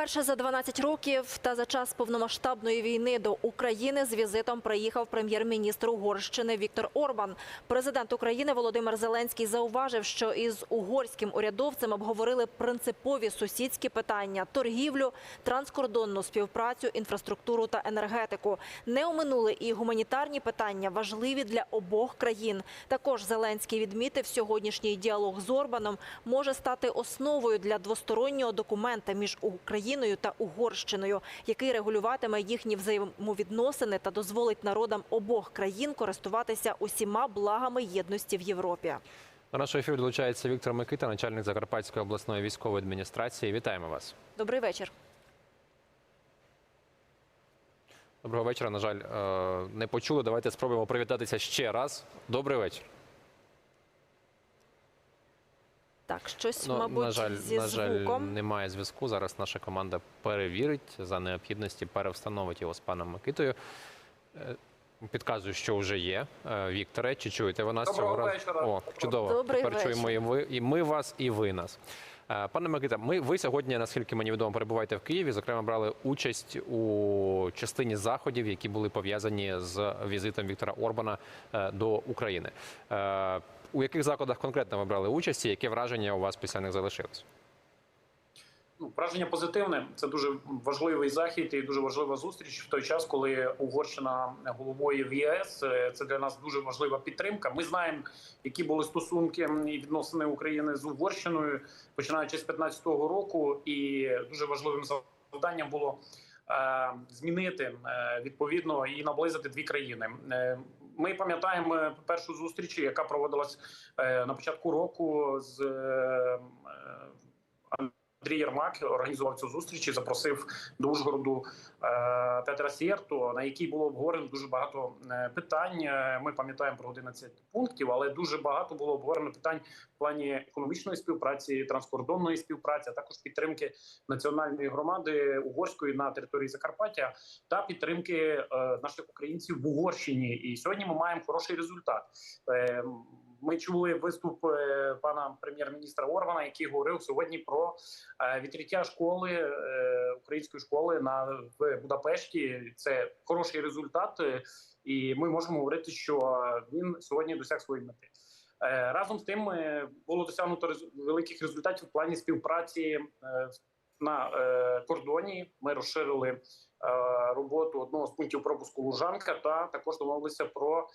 Вперше за 12 років та за час повномасштабної війни до України з візитом приїхав прем'єр-міністр Угорщини Віктор Орбан. Президент України Володимир Зеленський зауважив, що із угорським урядовцем обговорили принципові сусідські питання: торгівлю, транскордонну співпрацю, інфраструктуру та енергетику. Не оминули і гуманітарні питання, важливі для обох країн. Також Зеленський відмітив, сьогоднішній діалог з Орбаном може стати основою для двостороннього документа між Україною та Угорщиною, який регулюватиме їхні взаємовідносини та дозволить народам обох країн користуватися усіма благами єдності в Європі. До нашого ефіру долучається Віктор Микита, начальник Закарпатської обласної військової адміністрації. Вітаємо вас. Добрий вечір. Доброго вечора. На жаль, е, не почули. Давайте спробуємо привітатися ще раз. Добрий вечір. Так, щось, Ну, мабуть, на жаль, зі на жаль, звуком. немає зв'язку. Зараз наша команда перевірить за необхідності, перевстановить його з паном Микитою. Е, Підказую, що вже є. Е, Вікторе, чи чуєте ви нас Доброго цього разу? О, чудово. Добрий Тепер вечір. чуємо і ви, і ми вас, і ви нас. Е, Пане Микита, ми ви сьогодні, наскільки мені відомо, перебуваєте в Києві. Зокрема, брали участь у частині заходів, які були пов'язані з візитом Віктора Орбана до України. У яких заходах конкретно ви брали участь і яке враження у вас після них залишилось? Ну, враження позитивне. Це дуже важливий захід і дуже важлива зустріч в той час, коли Угорщина головою в ЄС. Е, Це для нас дуже важлива підтримка. Ми знаємо, які були стосунки і відносини України з Угорщиною, починаючи з 15-го року, і дуже важливим завданням було. е, Змінити е, відповідно і наблизити дві країни. Ми пам'ятаємо е, першу зустріч, яка проводилась е, на початку року з е, Андрій Єрмак організував цю зустріч і запросив до Ужгороду е, Петра Сєрту, на якій було обговорено дуже багато е, питань. Е, Ми пам'ятаємо про 11 пунктів, але дуже багато було обговорено питань в плані економічної співпраці, транскордонної співпраці, а також підтримки національної громади угорської на території Закарпаття та підтримки наших українців в Угорщині. І сьогодні ми маємо хороший результат. Ми чули виступ е, пана прем'єр-міністра Орбана, який говорив сьогодні про е, відкриття школи е, української школи на в Будапешті. Це хороший результат, і ми можемо говорити, що він сьогодні досяг своєї мети. Разом з тим було досягнуто великих результатів в плані співпраці на е, кордоні. Ми розширили е, роботу одного з пунктів пропуску Лужанка та також домовилися про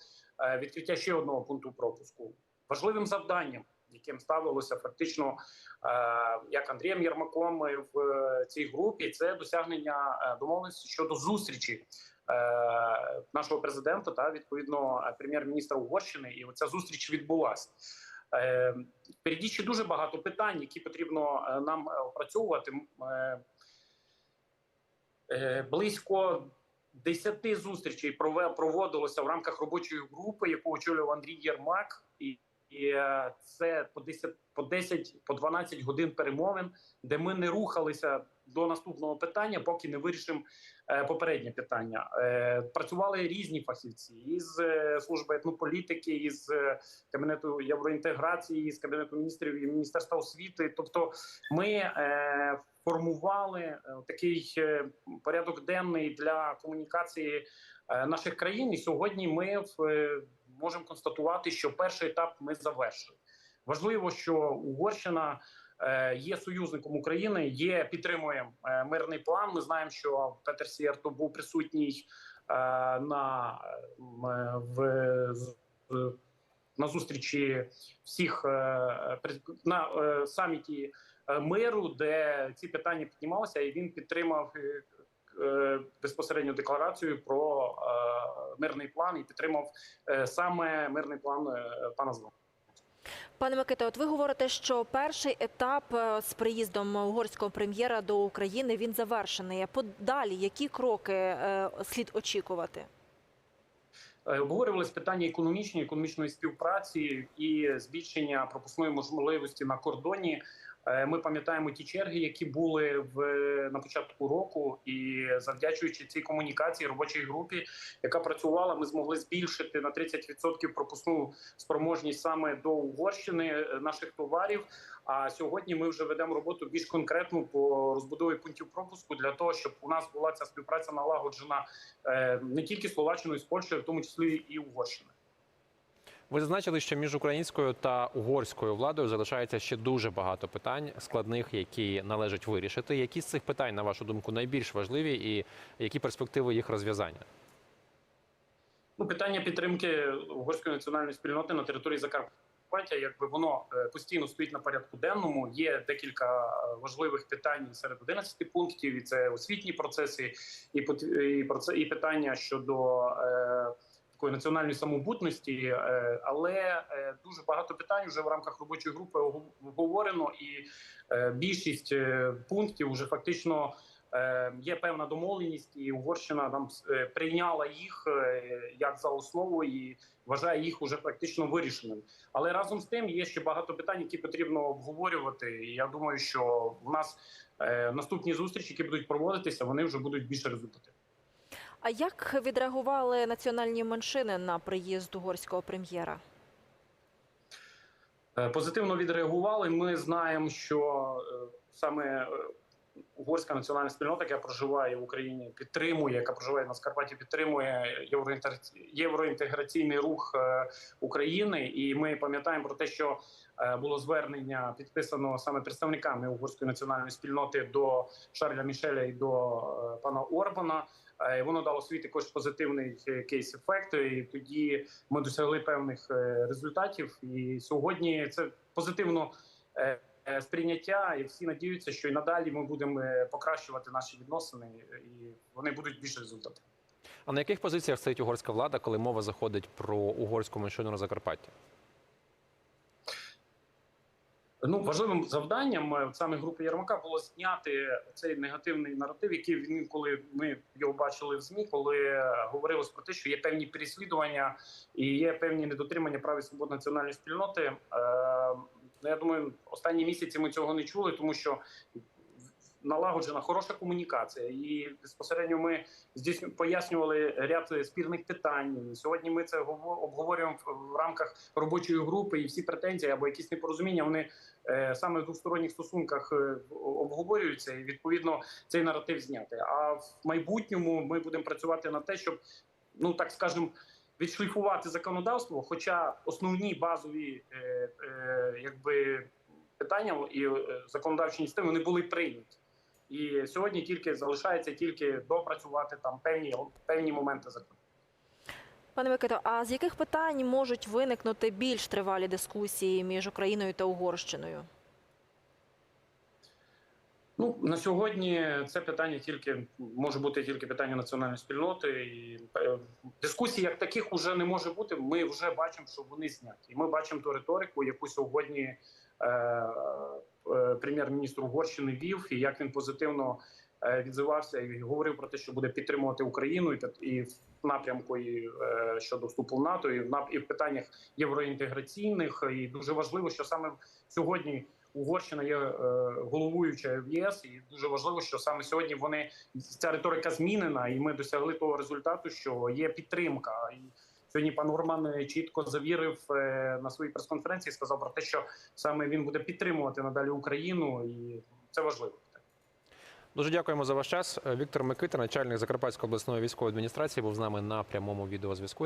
е, відкриття ще одного пункту пропуску. Важливим завданням, яким ставилося фактично як Андрієм Єрмаком в цій групі, це досягнення домовленості щодо зустрічі нашого президента та відповідно прем'єр-міністра Угорщини. І оця зустріч відбулася. Е, Впереді ще дуже багато питань, які потрібно е, нам е, опрацьовувати. Е, Близько десяти зустрічей прове- проводилося в рамках робочої групи, яку очолював Андрій Єрмак, і, і е, це по 10, по 10, по 12 годин перемовин, де ми не рухалися до наступного питання, поки не вирішимо е, попереднє питання. Е, Працювали різні фахівці із служби етнополітики, із кабінету євроінтеграції, з кабінету міністрів і міністерства освіти. Тобто, ми формували такий порядок денний для комунікації наших країн. І сьогодні ми е, можемо констатувати, що перший етап ми завершили. Важливо, що Угорщина е, є союзником України, є підтримує е, мирний план. Ми знаємо, що Петер Сєрто був присутній е, на в на зустрічі всіх на саміті миру, де ці питання піднімалися, і він підтримав е, безпосередньо декларацію про е, мирний план і підтримав е, саме мирний план пана Зеленського. Пане Микита, от ви говорите, що перший етап з приїздом угорського прем'єра до України він завершений. А подалі які кроки слід очікувати? Обговорювалися питання економічної, економічної співпраці і збільшення пропускної можливості на кордоні. Е, Ми пам'ятаємо ті черги, які були в на початку року, і завдячуючи цій комунікації робочій групі, яка працювала, ми змогли збільшити на 30% пропускну спроможність саме до Угорщини е, наших товарів. А сьогодні ми вже ведемо роботу більш конкретну по розбудові пунктів пропуску для того, щоб у нас була ця співпраця налагоджена е, не тільки Словаччиною, з Польщею, в тому числі і Угорщиною. Ви зазначили, що між українською та угорською владою залишається ще дуже багато питань складних, які належить вирішити. Які з цих питань, на вашу думку, найбільш важливі, і які перспективи їх розв'язання? Ну, питання підтримки угорської національної спільноти на території Закарпаття, якби воно е, постійно стоїть на порядку денному. Є декілька е, важливих питань серед 11 пунктів. І це освітні процеси, і і і питання щодо е, такої національної самобутності. Е, але е, дуже багато питань вже в рамках робочої групи обговорено, і е, більшість пунктів вже фактично. Є певна домовленість, і Угорщина там прийняла їх як за основу і вважає їх уже практично вирішеним. Але разом з тим є ще багато питань, які потрібно обговорювати. І я думаю, що в нас наступні зустрічі, які будуть проводитися, вони вже будуть більше результативні. А як відреагували національні меншини на приїзд угорського прем'єра? Е, Позитивно відреагували. Ми знаємо, що е, саме е, угорська національна спільнота, яка проживає в Україні, підтримує, яка проживає на Скарпаті, підтримує євроінтеграційний рух України. І ми пам'ятаємо про те, що було звернення підписано саме представниками угорської національної спільноти до Шарля Мішеля і до пана Орбана. Е, Воно дало свій також позитивний е, кейс-ефект. І тоді ми досягли певних е, результатів. І сьогодні це позитивно е, е, сприйняття, і всі надіються, що і надалі ми будемо е, покращувати наші відносини, і вони будуть більш результативні. А на яких позиціях стоїть угорська влада, коли мова заходить про угорську меншину на Закарпатті? Ну важливим завданням е, саме групи Єрмака було зняти цей негативний наратив, який він коли ми його бачили в змі, коли говорилось про те, що є певні переслідування і є певні недотримання прав і свобод національної спільноти. Е, ну, я думаю, останні місяці ми цього не чули, тому що налагоджена хороша комунікація, і безпосередньо ми здійсню пояснювали ряд спірних питань. Сьогодні ми це гово- обговорюємо в- в рамках робочої групи, і всі претензії або якісь непорозуміння вони е, саме в двосторонніх стосунках е, обговорюються, і відповідно цей наратив зняти. А в майбутньому ми будемо працювати на те, щоб ну так скажемо. Відшліфувати законодавство, хоча основні базові е, е, якби питання і е, законодавчі ініціативи вони були прийняті. І сьогодні тільки залишається тільки допрацювати там певні певні моменти закону. Пане Микито, а з яких питань можуть виникнути більш тривалі дискусії між Україною та Угорщиною? Ну на сьогодні це питання тільки може бути тільки питання національної спільноти, і е, дискусій як таких уже не може бути. Ми вже бачимо, що вони зняті. І ми бачимо ту риторику, яку сьогодні е, прем'єр-міністр Угорщини вів, і як він позитивно е, відзивався і говорив про те, що буде підтримувати Україну і, в напрямку і, е, щодо вступу в НАТО, і в і питаннях євроінтеграційних. І дуже важливо, що саме сьогодні. Угорщина є е, головуюча в ЄС, і дуже важливо, що саме сьогодні вони ця риторика змінена, і ми досягли того результату, що є підтримка. І сьогодні пан Гурман чітко завірив е, на своїй прес-конференції, сказав про те, що саме він буде підтримувати надалі Україну, і це важливо. Дуже дякуємо за ваш час. Віктор Микита, начальник Закарпатської обласної військової адміністрації, був з нами на прямому відеозв'язку.